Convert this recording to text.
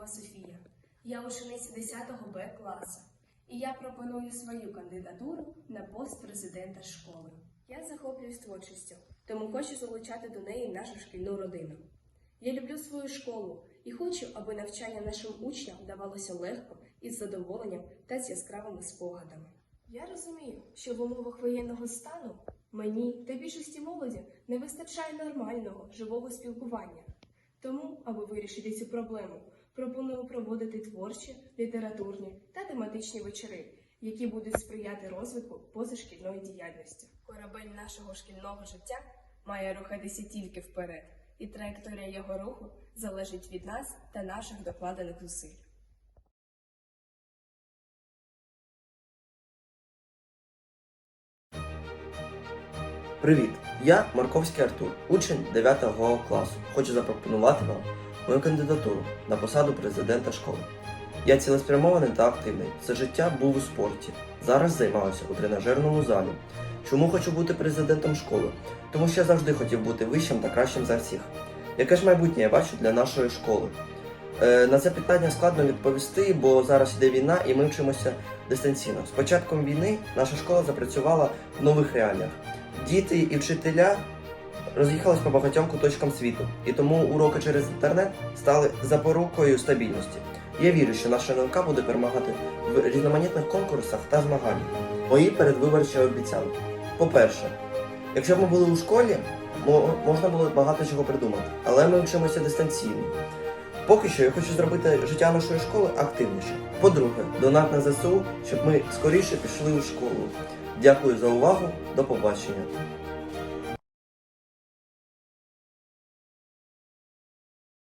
Романова Софія. Я учениця 10 Б класу. І я пропоную свою кандидатуру на пост президента школи. Я захоплююсь творчістю, тому хочу залучати до неї нашу шкільну родину. Я люблю свою школу і хочу, аби навчання нашим учням давалося легко, із задоволенням та з яскравими спогадами. Я розумію, що в умовах воєнного стану мені та більшості молоді не вистачає нормального живого спілкування. Тому, аби вирішити цю проблему, пропоную проводити творчі, літературні та тематичні вечори, які будуть сприяти розвитку позашкільної діяльності. Корабель нашого шкільного життя має рухатися тільки вперед, і траєкторія його руху залежить від нас та наших докладених зусиль. Привіт! Я Марковський Артур, учень 9 класу. Хочу запропонувати вам мою кандидатуру на посаду президента школи. Я цілеспрямований та активний. Все життя був у спорті. Зараз займаюся у тренажерному залі. Чому хочу бути президентом школи? Тому що я завжди хотів бути вищим та кращим за всіх. Яке ж майбутнє я бачу для нашої школи? Е, на це питання складно відповісти, бо зараз йде війна і ми вчимося дистанційно. З початком війни наша школа запрацювала в нових реаліях. Діти і вчителя роз'їхались по багатьом куточкам світу, і тому уроки через інтернет стали запорукою стабільності. Я вірю, що наша НЛК буде перемагати в різноманітних конкурсах та змаганнях. Мої передвиборчі обіцянки. По-перше, якщо б ми були у школі, можна було багато чого придумати, але ми вчимося дистанційно. Поки що я хочу зробити життя нашої школи активніше. По-друге, донат на ЗСУ, щоб ми скоріше пішли у школу. Дякую за увагу. До побачення.